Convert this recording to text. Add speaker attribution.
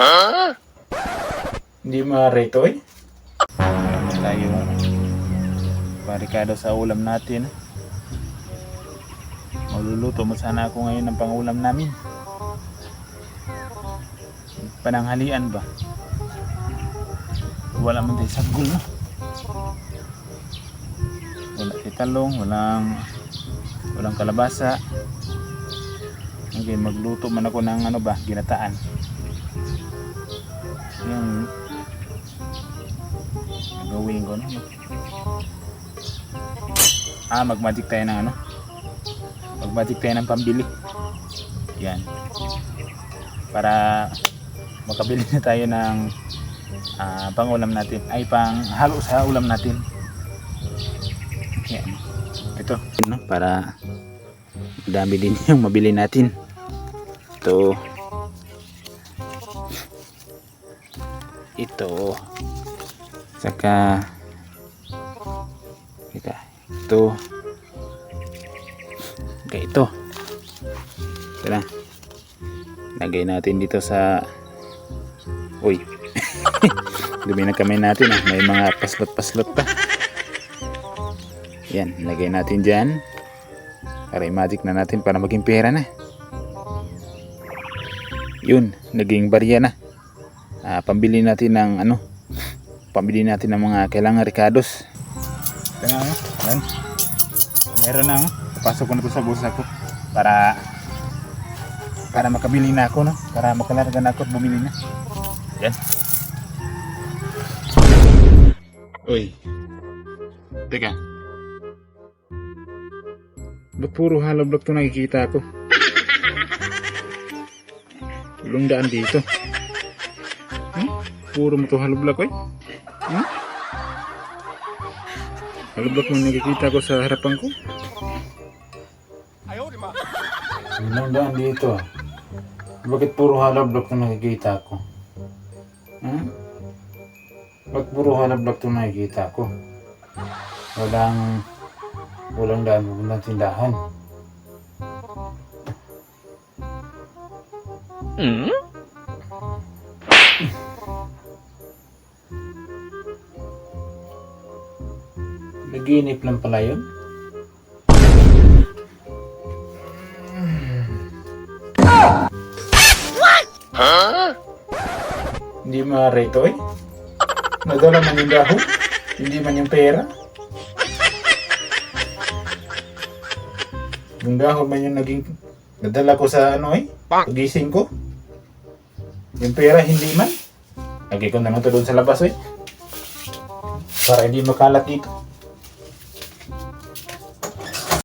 Speaker 1: Hindi maaari ito eh. Meron tayo barikado sa ulam natin. Maluluto mo sana ako ngayon ng pangulam namin. Pananghalian ba? Wala man tayo sagol no? Wala tayo talong, walang walang kalabasa. Okay, magluto man ako ng ano ba, ginataan. Yung gagawin ko no? Ah, magmagic tayo ng ano? Magmagic tayo ng pambili. Yan. Para makabili na tayo ng ah, pangulam natin. Ay, pang halo sa ulam natin. Yan. Ito. Para madami din yung mabili natin. Ito. Ito. Saka Teka, ito. Okay, ito. Ito na. Lagay natin dito sa Uy. Dumi na kamay natin ah. May mga paslot-paslot pa. Yan, lagay natin dyan. Para i-magic na natin para maging pera na. Yun, naging barya na. Ah, pambili natin ng ano, pambili natin ng mga kailangan ricados. Ito na, ano? Ayan. Meron na, ano? Papasok ko na ito sa bulsa ko para para makabili na ako, no? Para makalarga na ako at bumili na. Yan. Uy. Teka. Ba't puro hollow block to nakikita ko? Tulong daan dito. Hmm? Puro mo to block, eh? Hmm? Hollow block mo nakikita ko sa harapan ko. Tulong daan dito. Bakit puro block to nakikita ko? Hmm? Ba't puro hollow block to nakikita ko? Walang walang daan pupuntang tindahan. Naginip lang pala yun. Hindi maaari ito eh. Nadala man yung dahon. Hindi man yung pera. Yung dahon man yung naging nadala ko sa ano eh. Pagising ko. Yung pera hindi man. Lagi ko na lang ito doon sa labas eh. Para hindi makalat dito.